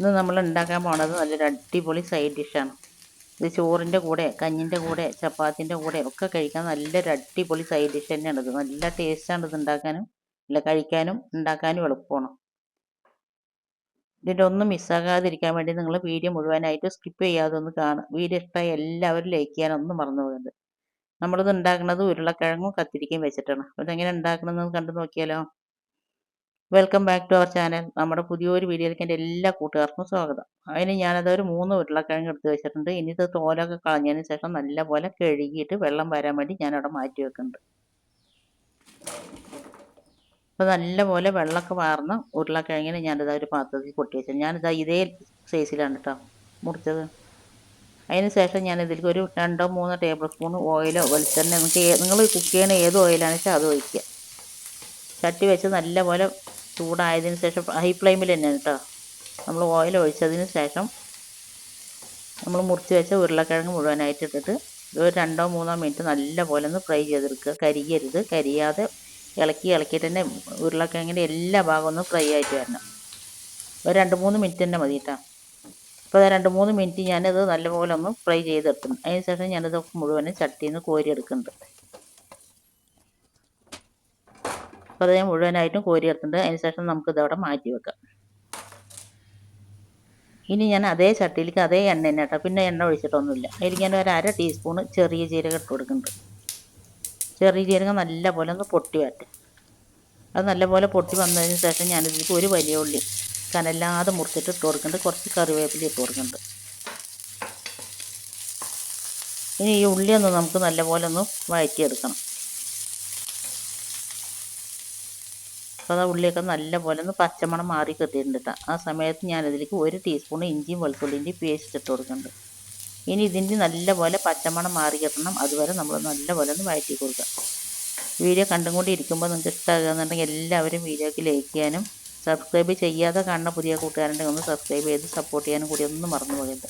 ഇന്ന് നമ്മൾ ഉണ്ടാക്കാൻ പോണത് നല്ലൊരു അടിപൊളി സൈഡ് ഡിഷാണ്. ഇത് ചോറിന്റെ കൂടെ കഞ്ഞിന്റെ കൂടെ ചപ്പാത്തിന്റെ കൂടെ ഒക്കെ കഴിക്കാൻ നല്ലൊരു അടിപൊളി സൈഡ് ഡിഷ് തന്നെയാണ് ഇത്. നല്ല ടേസ്റ്റാണ് ഇത് ഉണ്ടാക്കാനും നല്ല കഴിക്കാനും ഉണ്ടാക്കാനും എളുപ്പമാണ്. ഇതിന്റെ ഒന്നും മിസ്സാകാതിരിക്കാൻ വേണ്ടി നിങ്ങൾ വീഡിയോ മുഴുവനായിട്ട് സ്കിപ്പ് ചെയ്യാതെ ഒന്ന് കാണും വീഡിയോ ഇഷ്ടമായി എല്ലാവരും ലൈക്ക് ചെയ്യാനൊന്നും മറന്നു പോകരുത്. നമ്മളിത് ഉണ്ടാക്കുന്നത് ഉരുളക്കിഴങ്ങും കത്തിരിക്കയും വെച്ചിട്ടാണ്. അതെങ്ങനെ ഉണ്ടാക്കണമെന്ന് കണ്ടു നോക്കിയാലോ? Welcome back to our channel നമ്മുടെ പുതിയൊരു വീഡിയോയിലേക്ക് എന്റെ എല്ലാ കൂട്ടുകാർക്കും സ്വാഗതം. അതിന് ഞാനത് ഒരു മൂന്ന് ഉരുളക്കിഴങ്ങ് എടുത്ത് വെച്ചിട്ടുണ്ട്. ഇനി ഇത് തോലൊക്കെ കളഞ്ഞതിന് ശേഷം നല്ലപോലെ കഴുകിയിട്ട് വെള്ളം വരാൻ വേണ്ടി ഞാനവിടെ മാറ്റി വെക്കുന്നുണ്ട്. അപ്പോൾ നല്ലപോലെ വെള്ളമൊക്കെ വാർന്ന ഉരുളക്കിഴങ്ങിന് ഞാനിതാ ഒരു പാത്രത്തിൽ കൊട്ടി വെച്ചത് ഞാനിതാ ഇതേ സൈസിലാണ് കേട്ടോ മുറിച്ചത്. അതിന് ശേഷം ഞാൻ ഇതിലേക്ക് ഒരു രണ്ടോ മൂന്നോ ടേബിൾ സ്പൂൺ ഓയിലോ വെളിച്ചെണ്ണ നിങ്ങൾക്ക് നിങ്ങൾ കുക്ക് ചെയ്യണ ഏത് ഓയിലാണെന്ന് വെച്ചാൽ അത് ഒഴിക്കുക. ചട്ടി വെച്ച് നല്ലപോലെ ചൂടായതിന് ശേഷം ഹൈ ഫ്ലെയിമിൽ തന്നെയാണ് കേട്ടോ നമ്മൾ ഓയിൽ ഒഴിച്ചതിന് ശേഷം നമ്മൾ മുറിച്ച് വെച്ച ഉരുളക്കിഴങ്ങ് മുഴുവനായിട്ട് ഇട്ടിട്ട് ഒരു രണ്ടോ മൂന്നോ മിനിറ്റ് നല്ലപോലെ ഒന്ന് ഫ്രൈ ചെയ്തെടുക്കുക. കരിയരുത്. കരിയാതെ ഇളക്കി ഇളക്കിയിട്ട് തന്നെ ഉരുളക്കിഴങ്ങിന്റെ എല്ലാ ഭാഗവും ഒന്ന് ഫ്രൈ ആയിട്ട് വരണം. ഒരു രണ്ട് മൂന്ന് മിനിറ്റ് തന്നെ മതി കേട്ടോ അപ്പോൾ രണ്ട് മൂന്ന് മിനിറ്റ് ഞാനത് നല്ലപോലെ ഒന്ന് ഫ്രൈ ചെയ്തെടുക്കുന്നു. അതിന് ശേഷം ഞാനത് മുഴുവനും ചട്ടിയിൽ നിന്ന് കോരിയെടുക്കുന്നുണ്ട്. അപ്പോൾ മുഴുവനായിട്ടും കോരിയെടുത്തിട്ടുണ്ട് അതിന് ശേഷം നമുക്കിതവിടെ മാറ്റി വെക്കാം. ഇനി ഞാൻ അതേ ചട്ടിയിലേക്ക് അതേ എണ്ണ തന്നെ കേട്ടോ. പിന്നെ എണ്ണ ഒഴിച്ചിട്ടൊന്നുമില്ല. അതിലേക്ക് ഞാൻ ഒരു അര ടീസ്പൂൺ ചെറിയ ജീരകം ഇട്ട് കൊടുക്കുന്നുണ്ട്. ചെറിയ ജീരകം നല്ല പോലെ ഒന്ന് പൊട്ടി വരട്ടെ. അത് നല്ലപോലെ പൊട്ടി വന്നതിന് ശേഷം ഞാനിതിലേക്ക് ഒരു വലിയ ഉള്ളി കനല്ലാതെ മുറിച്ചിട്ട് ഇട്ട് കൊടുക്കുന്നുണ്ട്. കുറച്ച് കറിവേപ്പില ഇട്ട് കൊടുക്കുന്നുണ്ട്. ഇനി ഈ ഉള്ളി ഒന്ന് നമുക്ക് നല്ലപോലെ ഒന്ന് വഴറ്റിയെടുക്കണം. അപ്പോൾ ഉള്ളിയൊക്കെ നല്ലപോലെ ഒന്ന് പച്ചമണം മാറി കിട്ടിയിട്ടുണ്ട് ആ സമയത്ത് ഞാനതിലേക്ക് ഒരു ടീസ്പൂൺ ഇഞ്ചിയും വെളുത്തുള്ളിന്റെയും പേസ്റ്റ് ഇട്ട് കൊടുക്കുന്നുണ്ട്. ഇനി ഇതിന്റെ നല്ലപോലെ പച്ചമണം മാറി കിട്ടണം. അതുവരെ നമ്മൾ നല്ലപോലെ ഒന്ന് വഴറ്റി കൊടുക്കുക. വീഡിയോ കണ്ടും കൊണ്ട് ഇരിക്കുമ്പോൾ നിങ്ങൾക്ക് ഇഷ്ടമാകുന്നുണ്ടെങ്കിൽ എല്ലാവരും വീഡിയോക്ക് ലൈക്ക് ചെയ്യാനും സബ്സ്ക്രൈബ് ചെയ്യാതെ കാണുന്ന പുതിയ കൂട്ടുകാരുണ്ടെങ്കിൽ ഒന്ന് സബ്സ്ക്രൈബ് ചെയ്ത് സപ്പോർട്ട് ചെയ്യാനും കൂടി ഒന്നും മറന്നു പോകരുത്.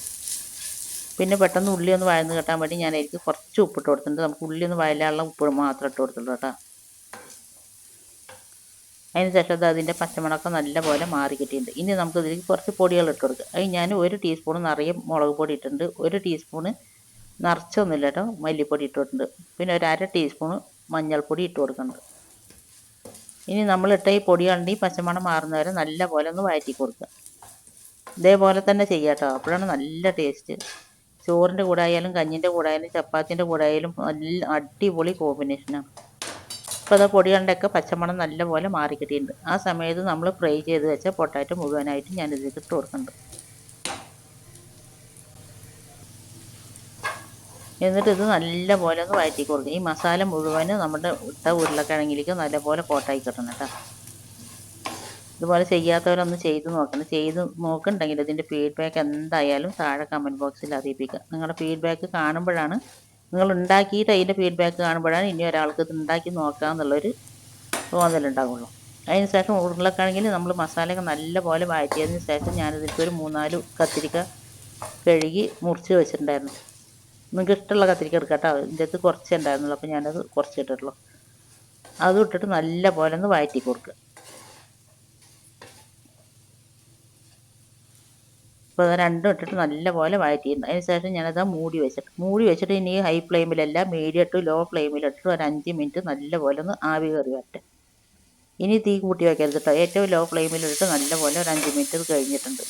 പിന്നെ പെട്ടെന്ന് ഉള്ളി ഒന്ന് വഴന്ന് കിട്ടാൻ വേണ്ടി ഞാൻ എനിക്ക് കുറച്ച് ഉപ്പിട്ട് കൊടുത്തിട്ടുണ്ട്. നമുക്ക് ഉള്ളി ഒന്ന് വയലാനുള്ള ഉപ്പ് മാത്രം ഇട്ട് കൊടുത്തുള്ളൂ കേട്ടോ അതിന് ശേഷം അത് അതിന്റെ പച്ചമുളകൊക്കെ നല്ലപോലെ മാറി കിട്ടിയിട്ടുണ്ട്. ഇനി നമുക്ക് ഇതിലേക്ക് കുറച്ച് പൊടികൾ ഇട്ട് കൊടുക്കുക അത് ഞാൻ ഒരു ടീസ്പൂൺ നിറയെ മുളക് പൊടി ഇട്ടിട്ടുണ്ട്. ഒരു ടീസ്പൂണ് നിറച്ചൊന്നുമില്ല കേട്ടോ മല്ലിപ്പൊടി ഇട്ടിട്ടുണ്ട് പിന്നെ ഒരു അര ടീസ്പൂൺ മഞ്ഞൾപ്പൊടി ഇട്ട് കൊടുക്കുന്നുണ്ട്. ഇനി നമ്മളിട്ട ഈ പൊടികളുടെ ഈ പച്ചമണം മാറുന്നവരെ നല്ലപോലെ ഒന്ന് വഴറ്റി കൊടുക്കുക. ഇതേപോലെ തന്നെ ചെയ്യാം കേട്ടോ. അപ്പോഴാണ് നല്ല ടേസ്റ്റ് ചോറിന്റെ കൂടെ ആയാലും കഞ്ഞിന്റെ കൂടെ ആയാലും ചപ്പാത്തിന്റെ കൂടെ ആയാലും നല്ല അടിപൊളി കോമ്പിനേഷനാണ് അപ്പോൾ അത് പൊടികളുടെയൊക്കെ പച്ചമണം നല്ലപോലെ പോലെ കിട്ടിയിട്ടുണ്ട് ആ സമയത്ത് നമ്മൾ ഫ്രൈ ചെയ്ത് വെച്ച പൊട്ടാറ്റോ മുഴുവനായിട്ട് ഞാൻ ഇതിലേക്ക് ഇട്ട് കൊടുക്കുന്നുണ്ട്. എന്നിട്ട് ഇത് നല്ലപോലെ ഒന്ന് വഴറ്റി കൊടുക്കും. ഈ മസാല മുഴുവനും നമ്മുടെ ഇട്ട ഉരുളക്കിഴങ്ങിലേക്ക് നല്ലപോലെ കോട്ടായി കിട്ടണം കേട്ടോ. ഇതുപോലെ ചെയ്യാത്തവരൊന്ന് ചെയ്ത് നോക്കണം. ചെയ്ത് നോക്കുന്നുണ്ടെങ്കിൽ ഇതിന്റെ ഫീഡ്ബാക്ക് എന്തായാലും താഴെ കമന്റ് ബോക്സിൽ അറിയിപ്പിക്കുക നിങ്ങളുടെ ഫീഡ്ബാക്ക് കാണുമ്പോഴാണ് നിങ്ങൾ ഉണ്ടാക്കിയിട്ട് അതിന്റെ ഫീഡ്ബാക്ക് കാണുമ്പോഴാണ് ഇനി ഒരാൾക്ക് ഇത് ഉണ്ടാക്കി നോക്കാമെന്നുള്ളൊരു തോന്നലുണ്ടാവുള്ളൂ. അതിന് ശേഷം ഉരുളക്കിഴങ്ങിൽ നമ്മൾ മസാലയൊക്കെ നല്ലപോലെ വഴറ്റിയതിന് ശേഷം ഞാനിതിലേക്ക് ഒരു മൂന്നാൽ കത്തിരിക്ക കഴുകി മുറിച്ച് വെച്ചിട്ടുണ്ടായിരുന്നു. നിങ്ങൾക്ക് ഇഷ്ടമുള്ള കത്തിരിക്ക എടുക്കാം കേട്ടോ ഇതിന്റെ അടുത്ത് കുറച്ചേ ഉണ്ടായിരുന്നുള്ളൂ. അപ്പോൾ ഞാനത് കുറച്ച് ഇട്ടിട്ടുള്ളൂ അതും ഇട്ടിട്ട് നല്ല പോലെ ഒന്ന് വഴറ്റി കൊടുക്കുക. അപ്പോൾ അത് രണ്ടും ഇട്ടിട്ട് നല്ലപോലെ വഴറ്റിയിരുന്നു അതിന് ശേഷം ഞാനത് മൂടി വെച്ചിട്ട് മൂടി വെച്ചിട്ട് ഇനി ഹൈ ഫ്ലെയിമിലല്ല മീഡിയം ടു ലോ ഫ്ലെയിമിലിട്ട് ഒരു അഞ്ച് മിനിറ്റ് നല്ലപോലെ ഒന്ന് ആവി കയറി വരട്ടെ. ഇനി തീ കൂട്ടി വയ്ക്കരുത് കേട്ടോ ഏറ്റവും ലോ ഫ്ലെയിമിലിട്ട് നല്ലപോലെ ഒരു അഞ്ച് മിനിറ്റ് കഴിഞ്ഞിട്ടുണ്ട്.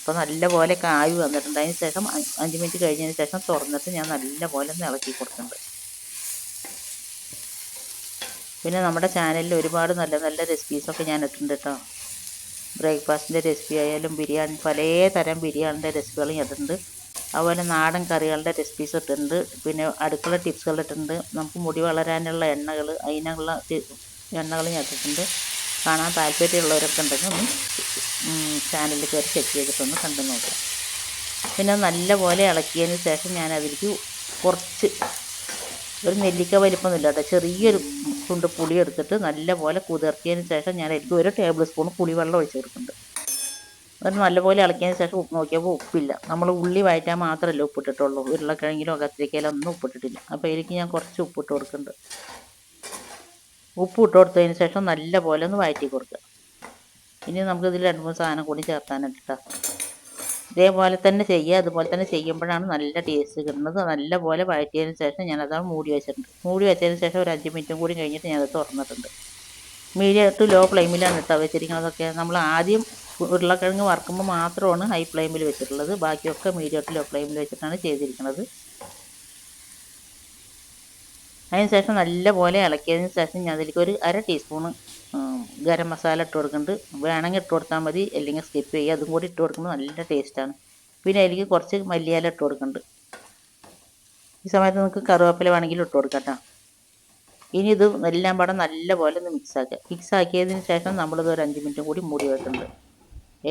അപ്പോൾ നല്ലപോലെ ആവി വന്നിട്ടുണ്ട്. അതിന് ശേഷം അഞ്ച് മിനിറ്റ് കഴിഞ്ഞതിന് ശേഷം തുറന്നിട്ട് ഞാൻ നല്ലപോലെ ഒന്ന് ഇളക്കി കൊടുക്കുന്നുണ്ട്. പിന്നെ നമ്മുടെ ചാനലിൽ ഒരുപാട് നല്ല നല്ല റെസിപ്പീസൊക്കെ ഞാൻ ഇട്ടിട്ടുണ്ട് കേട്ടോ ബ്രേക്ക്ഫാസ്റ്റിന്റെ റെസിപ്പി ആയാലും ബിരിയാണി പല തരം ബിരിയാണിന്റെ റെസിപ്പികൾ ഇട്ടിട്ടുണ്ട് അതുപോലെ നാടൻ കറികളുടെ റെസിപ്പീസ് ഇട്ടിട്ടുണ്ട് പിന്നെ അടുക്കള ടിപ്സുകൾ ഇട്ടിട്ടുണ്ട് നമുക്ക് മുടി വളരാനുള്ള എണ്ണകൾ അതിനുള്ള എണ്ണകൾ ഞാൻ ഇട്ടിട്ടുണ്ട്. കാണാൻ താല്പര്യമുള്ളവരൊക്കെ ഉണ്ടെങ്കിൽ ഒന്ന് ചാനലിൽ കയറി ചെക്ക് ചെയ്തിട്ടൊന്ന് കണ്ടു നോക്കാം. പിന്നെ നല്ലപോലെ ഇളക്കിയതിന് ശേഷം ഞാൻ അതിലേക്ക് കുറച്ച് ഒരു നെല്ലിക്ക വലിപ്പമൊന്നുമില്ല കേട്ടോ ചെറിയൊരു തുണ്ട് പുളി എടുത്തിട്ട് നല്ലപോലെ കുതിർത്തിയതിന് ശേഷം ഞാൻ എനിക്ക് ഒരു ടേബിൾ സ്പൂൺ പുളിവെള്ളം ഒഴിച്ച് കൊടുക്കുന്നുണ്ട് അത് നല്ലപോലെ ഇളക്കിയതിന് ശേഷം ഉപ്പ് നോക്കിയപ്പോൾ ഉപ്പില്ല. നമ്മൾ ഉള്ളി വഴറ്റാൻ മാത്രമല്ല ഉപ്പിട്ടിട്ടുള്ളൂ. ഉരുളക്കിഴങ്ങിലോ കത്തിരിക്കയിലോ ഒന്നും ഉപ്പിട്ടിട്ടില്ല. അപ്പോൾ എനിക്ക് ഞാൻ കുറച്ച് ഉപ്പിട്ട് കൊടുക്കുന്നുണ്ട്. ഉപ്പ് ഇട്ട് കൊടുത്തതിന് ശേഷം നല്ലപോലെ ഒന്ന് വഴറ്റി കൊടുക്കുക. ഇനി നമുക്ക് ഇതിൽ രണ്ട് മൂന്ന് സാധനം കൂടി ചേർക്കാനുണ്ട് കേട്ടോ ഇതേപോലെ തന്നെ ചെയ്യുക അതുപോലെ തന്നെ ചെയ്യുമ്പോഴാണ് നല്ല ടേസ്റ്റ് കിട്ടുന്നത്. നല്ലപോലെ വഴറ്റിയതിന് ശേഷം ഞാനത് മൂടി വെച്ചിട്ടുണ്ട്. മൂടി വെച്ചതിന് ശേഷം ഒരു അഞ്ച് മിനിറ്റും കൂടി കഴിഞ്ഞിട്ട് ഞാനത് തുറന്നിട്ടുണ്ട്. മീഡിയം ടു ലോ ഫ്ലെയിമിലാണ് കേട്ടോ വെച്ചിരിക്കുന്നതൊക്കെ നമ്മൾ ആദ്യം ഉരുളക്കിഴങ്ങ് വറുക്കുമ്പോൾ മാത്രമാണ് ഹൈ ഫ്ലെയിമിൽ വെച്ചിട്ടുള്ളത്. ബാക്കിയൊക്കെ മീഡിയം ടു ലോ ഫ്ലെയിമിൽ വെച്ചിട്ടാണ് ചെയ്തിരിക്കുന്നത്. അതിന് ശേഷം നല്ല പോലെ ഇളക്കിയതിന് ശേഷം ഞാൻ അതിലേക്ക് ഒരു അര ടീസ്പൂണ് ഗരം മസാല ഇട്ട് കൊടുക്കുന്നുണ്ട്. വേണമെങ്കിൽ ഇട്ട് കൊടുത്താൽ മതി. അല്ലെങ്കിൽ സ്കിപ്പ് ചെയ്യുക അതും കൂടി ഇട്ട് കൊടുക്കുന്നത് നല്ല ടേസ്റ്റാണ് പിന്നെ അതിലേക്ക് കുറച്ച് മല്ലിയാല ഇട്ട് കൊടുക്കുന്നുണ്ട്. ഈ സമയത്ത് നമുക്ക് കറിവേപ്പില വേണമെങ്കിൽ ഇട്ട് കൊടുക്കാം കേട്ടോ. ഇനി ഇത് എല്ലാം പാടെ നല്ലപോലെ ഒന്ന് മിക്സ് ആക്കുക. മിക്സ് ആക്കിയതിന് ശേഷം നമ്മളിത് ഒരു അഞ്ച് മിനിറ്റും കൂടി മൂടി വെക്കുന്നുണ്ട്.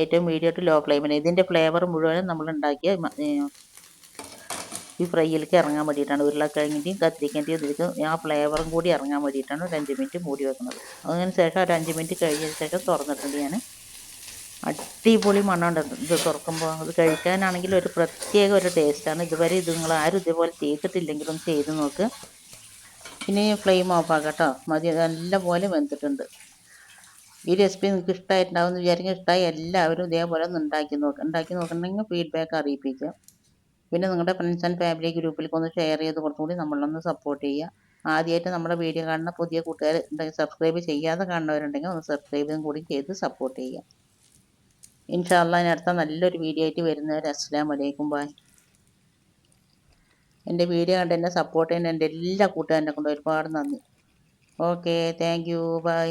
ഏറ്റവും മീഡിയം ടു ലോ ഫ്ലെയിമിന് ഇതിന്റെ ഫ്ലേവർ മുഴുവനും നമ്മൾ ഉണ്ടാക്കിയ ഈ ഫ്രൈയിലേക്ക് ഇറങ്ങാൻ വേണ്ടിയിട്ടാണ് ഉരുളക്കിഴങ്ങിന്റെയും കത്തിരിക്കേന്റെയും ഇതിലേക്ക് ആ ഫ്ലേവറും കൂടി ഇറങ്ങാൻ വേണ്ടിയിട്ടാണ് ഒരു അഞ്ച് മിനിറ്റ് മൂടി വെക്കുന്നത്. അതിന് ശേഷം ഒരു അഞ്ച് മിനിറ്റ് കഴിഞ്ഞതിന് ശേഷം തുറന്നിട്ടുണ്ട് ഞാൻ അടിപൊളി മണ്ണുണ്ട് ഇത് തുറക്കുമ്പോൾ അത് കഴിക്കാനാണെങ്കിൽ ഒരു പ്രത്യേക ഒരു ടേസ്റ്റാണ്. ഇതുവരെ ഇത് നിങ്ങൾ ആരും ഇതുപോലെ ചെയ്തിട്ടില്ലെങ്കിലും ചെയ്ത് നോക്ക്. ഇനി ഫ്ലെയിം ഓഫാക്കട്ടോ മതി കേട്ടോ മതി നല്ലപോലെ വെന്തിട്ടുണ്ട്. ഈ റെസിപ്പി നിങ്ങൾക്ക് ഇഷ്ടമായിട്ടുണ്ടാവും എന്ന് വിചാരിക്കും. ഇഷ്ടമായി എല്ലാവരും ഇതേപോലെ ഒന്ന് ഉണ്ടാക്കി നോക്കുക ഉണ്ടാക്കി നോക്കണമെങ്കിൽ ഫീഡ്ബാക്ക് അറിയിപ്പിക്കുക പിന്നെ നിങ്ങളുടെ ഫ്രണ്ട്സ് ആൻഡ് ഫാമിലി ഗ്രൂപ്പിലേക്ക് ഒന്ന് ഷെയർ ചെയ്ത് കുറച്ചുകൂടി നമ്മളൊന്ന് സപ്പോർട്ട് ചെയ്യുക ആദ്യമായിട്ട് നമ്മുടെ വീഡിയോ കാണുന്ന പുതിയ കൂട്ടുകാർ ഉണ്ടെങ്കിൽ സബ്സ്ക്രൈബ് ചെയ്യാതെ കാണുന്നവരുണ്ടെങ്കിൽ ഒന്ന് സബ്സ്ക്രൈബും കൂടി ചെയ്ത് സപ്പോർട്ട് ചെയ്യുക ഇൻഷാല്ല അടുത്ത നല്ലൊരു വീഡിയോ ആയിട്ട് വരുന്നവർ അസ്സാം വലൈക്കും ബായ് എന്റെ വീഡിയോ കണ്ട് എന്നെ സപ്പോർട്ട് ചെയ്യുന്ന എന്റെ എല്ലാ കൂട്ടുകാരനെ കൊണ്ട് ഒരുപാട് നന്ദി. Okay thank you by